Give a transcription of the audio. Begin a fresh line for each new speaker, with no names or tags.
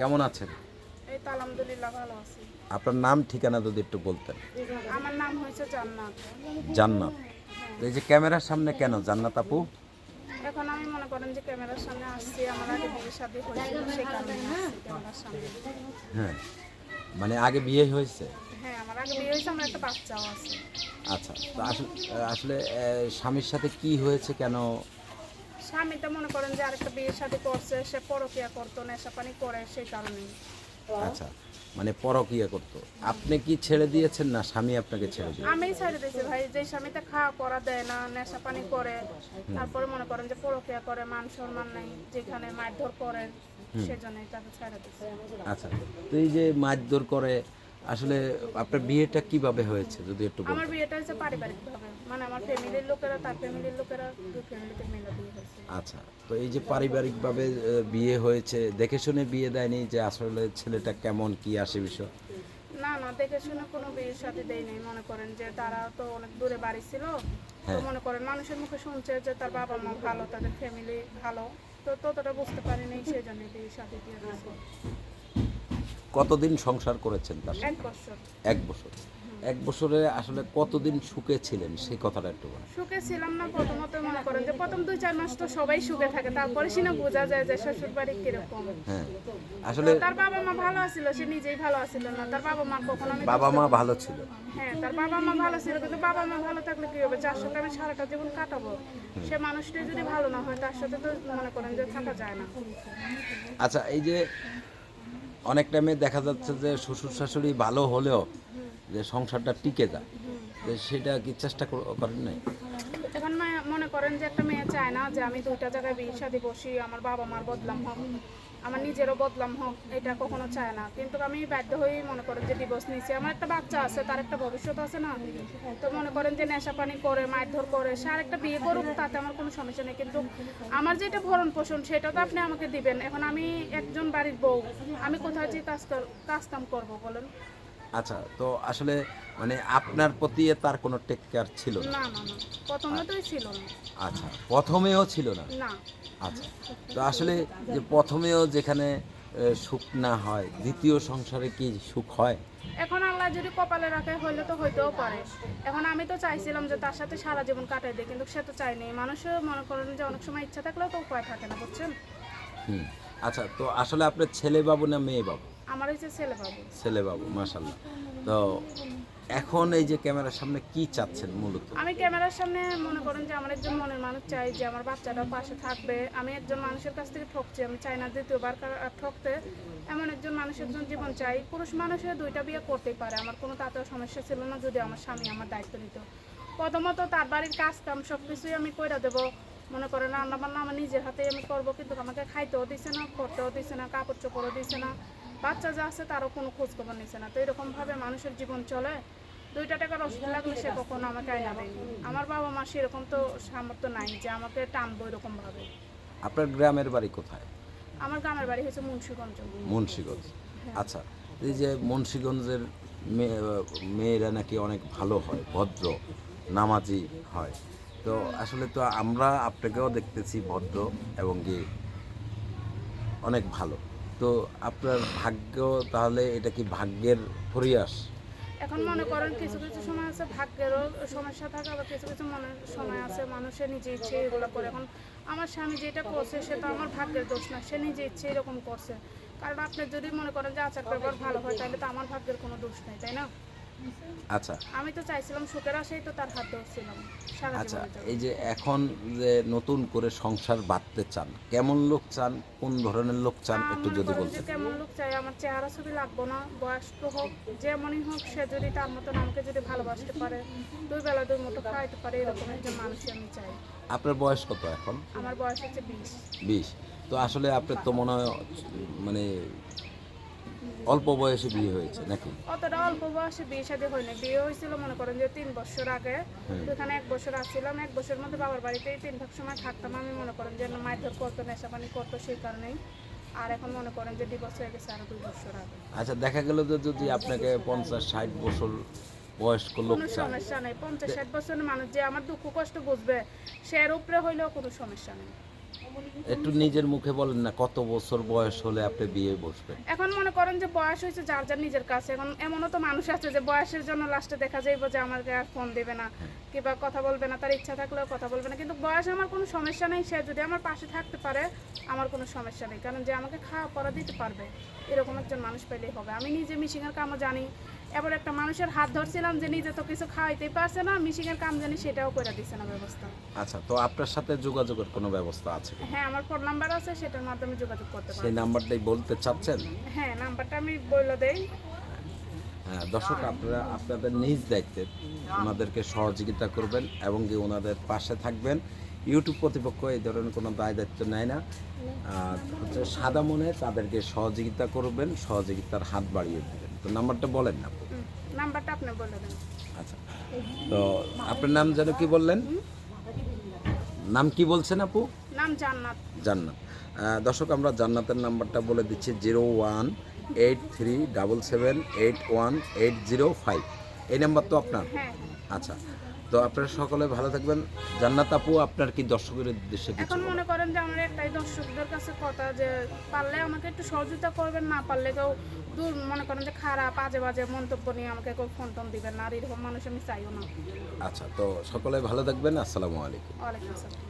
কেমন আছেন?
এই তো আলহামদুলিল্লাহ ভালো আছি।
আপনার নাম ঠিকানা যদি একটু বলতেন।
আমার নাম হয়েছে জান্নাত।
জান্নাত। এই যে ক্যামেরার সামনে কেন? জান্নাত আপু?
এখন আমি মনে করেন যে ক্যামেরার সামনে আসছি আমার আগে বিয়ে শাদী হয়েছিল সেই কারণে আসছি ক্যামেরার সামনে।
হ্যাঁ। মানে আগে বিয়ে হয়েছে?
হ্যাঁ আমার আগে বিয়ে হয়েছে আমার একটা বাচ্চাও আছে।
আচ্ছা তো আসলে আসলে স্বামীর সাথে কি হয়েছে? কেন
স্বামীটা মনে করেন যে আরেকটা বিয়ের শাদী করছে সে পরকিয়া করতো নেশা পানি করে সেই কারণেই।
আচ্ছা মানে পরকিয়া করতো। আপনি কি ছেড়ে দিয়েছেন না স্বামী আপনাকে ছেড়ে দিয়েছে?
আমি ছেড়ে দিয়েছি ভাই যে স্বামীটা খাওয়া পড়া দেয় না নেশা পানি করে তারপরে মনে করেন যে পরকিয়া করে মান সম্মান নাই যেখানে মারধর করে সেজন্যই তাকে ছেড়ে দিয়েছে।
আচ্ছা তো এই যে মারধর করে আসলে আপনার বিয়েটা কীভাবে হয়েছে যদি একটু
আমার বিয়েটা হচ্ছে পারিবারিক ভাবে মানে আমার ফ্যামিলির লোকেরা তার ফ্যামিলির লোকেরা দুই ফ্যামিলিতে মিলে
আচ্ছা তো এই যে পারিবারিকভাবে বিয়ে হয়েছে দেখে শুনে বিয়ে দেয়নি যে আসলে ছেলেটা কেমন কি আসে বিষয়?
না না দেখে শুনে কোনো বিয়ের সাথে দেয় নাই। মনে করেন যে তারা তো অনেক দূরে বাড়ি ছিল। তো
হ্যাঁ।
মনে করেন মানুষের মুখে শুনছে যে তার বাবা মা ভালো তাদের ফ্যামিলি ভালো। তো ততটা বুঝতে পারিনি সেই জন্য বিয়ের সাথে দিয়ে
কতদিন সংসার করেছেন তার
এক বছর।
এক বছর। এক বছরে আসলে কতদিন সুখে ছিলেন? সেই কথাটা একটু বলেন।
সুখে ছিলাম না প্রথমত মনে করেন যে প্রথম দুই চার মাস তো সবাই সুখে থাকে তারপরে সিনা বোঝা যায় যে শ্বশুর বাড়ি কীরকম।
হ্যাঁ আসলে
তার বাবা মা ভালো আছিল সে নিজেই ভালো আছিল না তার বাবা মা কখনো আমি
বাবা মা ভালো ছিল?
হ্যাঁ তার বাবা মা ভালো ছিল কিন্তু বাবা মা ভালো থাকলে কি হবে? যার সাথে আমি সারাটা জীবন কাটাবো সে মানুষটা যদি ভালো না হয় তার সাথে তো মনে করেন যে থাকা যায় না।
আচ্ছা এই যে অনেক টাইমে দেখা যাচ্ছে যে শ্বশুর শাশুড়ি ভালো হলেও যে সংসারটা টিকে যায়, যে সেটা কি চেষ্টা করেন নাই?
এখন মনে করেন যে একটা মেয়ে চায় না যে আমি দুইটা জায়গায় বিয়ে শাদি বসি, আমার বাবা মার বদলাম হোক, আমার নিজেরও বদলাম হোক, এটা কখনো চায় না। কিন্তু আমি বাধ্য হয়েই মনে করেন যে ডিভোর্স নিয়েছি। আমার একটা বাচ্চা আছে, তার একটা ভবিষ্যৎ আছে না। তো মনে করেন যে নেশা পানি করে, মারধর করে, সে আরেকটা বিয়ে করুক, তাতে আমার কোনো সমস্যা নেই। কিন্তু আমার যেটা ভরণ পোষণ, সেটা তো আপনি আমাকে দিবেন। এখন আমি একজন বাড়ির বউ, আমি কোথায় যে কাজ কাজ কাম করব বলেন?
আচ্ছা তো আসলে মানে আপনার প্রতি তার কোনো টেক কেয়ার ছিল না?
না না না। প্রথমতই ছিল না।
আচ্ছা প্রথমেও ছিল না?
না।
আচ্ছা তো আসলে যে প্রথমেও যেখানে সুখ না হয় দ্বিতীয় সংসারে কি সুখ হয়?
এখন আল্লাহ যদি কপালে রাখে হইলে তো হইতেও পারে। এখন আমি তো চাইছিলাম যে তার সাথে সারা জীবন কাটাই দিই কিন্তু সে তো চাইনি মানুষও মনে করেন যে অনেক সময় ইচ্ছা থাকলেও তো উপায় থাকে না বুঝছেন?
হুম আচ্ছা তো আসলে আপনার ছেলে বাবু না মেয়ে বাবু
আমার হচ্ছে ছেলে বাবু।
ছেলে বাবু মাশাল্লাহ তো এখন এই যে ক্যামেরার সামনে কি চাচ্ছেন মূলত?
আমি ক্যামেরার সামনে মনে করেন যে আমার একজন মনের মানুষ চাই যে আমার বাচ্চাটা পাশে থাকবে। আমি একজন মানুষের কাছ থেকে ঠকছি আমি চাই না দ্বিতীয়বার ঠকতে। এমন একজন মানুষের জন্য জীবন চাই। পুরুষ মানুষের দুইটা বিয়ে করতেই পারে। আমার কোনো তাতেও সমস্যা ছিল না যদি আমার স্বামী আমার দায়িত্ব নিত। প্রথমত তার বাড়ির কাজ কাম সব কিছুই আমি কইরা দেবো। মনে করেন রান্না বান্না আমার নিজের হাতেই আমি করব কিন্তু আমাকে খাইতেও দিছে না করতেও দিছে না কাপড় চোপড়ও দিছে না। বাচ্চা যা আছে তারও কোনো খোঁজ খবর নিছে না। তো এরকমভাবে মানুষের জীবন চলে। দুইটা টাকার ওষুধ লাগলে সে কখনো আমাকে আয়না দেয়নি। আমার বাবা মা সেরকম তো সামর্থ্য নাই যে আমাকে টানবো এরকম ভাবে
আপনার গ্রামের বাড়ি কোথায়?
আমার গ্রামের বাড়ি হচ্ছে মুন্সিগঞ্জ।
মুন্সীগঞ্জ। আচ্ছা এই যে মুন্সীগঞ্জের মেয়েরা নাকি অনেক ভালো হয় ভদ্র নামাজি হয়। তো আসলে তো আমরা আপনাকেও দেখতেছি ভদ্র এবং কি অনেক ভালো। তো আপনার ভাগ্য তাহলে এটা কি ভাগ্যের পরিয়াস
এখন মনে করেন কিছু কিছু সময় আছে ভাগ্যেরও সমস্যা থাকে, আবার কিছু কিছু মনে সময় আছে মানুষের নিজে ইচ্ছে এগুলো করে। এখন আমার স্বামী যেটা করছে সেটা আমার ভাগ্যের দোষ না, সে নিজে ইচ্ছে এরকম করছে। কারণ আপনি যদি মনে করেন যে আচার ব্যবহার ভালো হয়, তাহলে তো আমার ভাগ্যের কোনো দোষ নেই, তাই না?
আচ্ছা।
আমি তো চাইছিলাম সুখের আশাই তো তার হাত ধরছিলাম
আচ্ছা এই যে এখন যে নতুন করে সংসার বাঁধতে চান কেমন লোক চান কোন ধরনের লোক চান একটু যদি বলতেন।
কেমন লোক চাই আমার চেহারা ছবি লাগবো না বয়স্ক হোক যেমনই হোক সে যদি তার মতন আমাকে যদি ভালোবাসতে পারে দুই বেলা দুই মতো খাইতে পারে এরকম একজন মানুষই আমি চাই।
আপনার বয়স কত এখন?
আমার বয়স হচ্ছে বিশ।
বিশ। তো আসলে আপনার তো মনে হয় মানে অল্প বয়সে বিয়ে হয়েছে নাকি?
অতটা অল্প বয়সে বিয়ে শাদী হয়নি। বিয়ে হয়েছিল মনে করেন যে তিন বছর আগে। ওখানে এক বছর আসছিলাম এক বছরের মধ্যে বাবার বাড়িতেই তিন ভাগ সময় থাকতাম। আমি মনে করেন যে মারধর করতো নেশা পানি করতো সেই কারণেই। আর এখন মনে করেন যে ডিভোর্স হয়ে গেছে আরও দুই বছর আগে।
আচ্ছা দেখা গেল যে যদি আপনাকে পঞ্চাশ ষাট বছর বয়স্ক লোক
কোনো সমস্যা নেই। পঞ্চাশ ষাট বছরের মানুষ যে আমার দুঃখ কষ্ট বুঝবে সে এর উপরে হইলেও কোনো সমস্যা নেই।
একটু নিজের মুখে বলেন না কত বছর বয়স হলে আপনি বিয়ে বসবেন?
এখন মনে করেন যে বয়স হয়েছে যার যার নিজের কাছে। এখন এমনও তো মানুষ আছে যে বয়সের জন্য লাস্টে দেখা যাইব যে আমাকে আর ফোন দেবে না কিংবা কথা বলবে না তার ইচ্ছা থাকলেও কথা বলবে না। কিন্তু বয়স আমার কোনো সমস্যা নেই সে যদি আমার পাশে থাকতে পারে আমার কোনো সমস্যা নেই। কারণ যে আমাকে খাওয়া পড়া দিতে পারবে এরকম একজন মানুষ পেলেই হবে। আমি নিজে মিশিংয়ের কামও জানি এবার একটা মানুষের হাত ধরছিলাম যে নিজে তো কিছু খাওয়াইতেই পারছে না মিশিংয়ের কাম জানি সেটাও করে দিচ্ছে না ব্যবস্থা।
আচ্ছা তো আপনার সাথে যোগাযোগের কোনো ব্যবস্থা আছে
হ্যাঁ আমার ফোন নাম্বার আছে সেটার মাধ্যমে যোগাযোগ করতে
পারেন
সেই
নাম্বারটাই বলতে চাচ্ছেন?
হ্যাঁ নাম্বারটা আমি বলে দেই।
হ্যাঁ, দর্শক আপনারা আপনাদের নিজ দায়িত্বে ওনাদেরকে সহযোগিতা করবেন এবং কি ওনাদের পাশে থাকবেন। ইউটিউব কর্তৃপক্ষ এই ধরনের কোনো দায় দায়িত্ব নেয় না। হচ্ছে সাদা মনে তাদেরকে সহযোগিতা করবেন সহযোগিতার হাত বাড়িয়ে দেবেন। তো নাম্বারটা বলেন না।
নাম্বারটা আপনি বলে দেন।
আচ্ছা তো আপনার নাম যেন কি বললেন? নাম কি বলছেন আপু?
নাম জান্নাত।
জান্নাত। দর্শক আমরা জান্নাতের নাম্বারটা বলে দিচ্ছি zero one eight three double seven eight one eight zero five. এই নাম্বার তো আপনার?
হ্যাঁ।
আচ্ছা তো আপনারা সকলে ভালো থাকবেন। জান্নাত আপু আপনার কি দর্শকের উদ্দেশ্যে কিছু
এখন মনে করেন যে আমার একটাই দর্শকদের কাছে কথা যে পারলে আমাকে একটু সহযোগিতা করবেন না পারলে কেউ দূর মনে করেন যে খারাপ আজে বাজে মন্তব্য নিয়ে আমাকে কেউ ফোন টোন দিবেন না। আর এরকম মানুষ আমি চাইও না।
আচ্ছা তো সকলে ভালো থাকবেন। আসসালামু আলাইকুম।
ওয়ালাইকুম আসসালাম।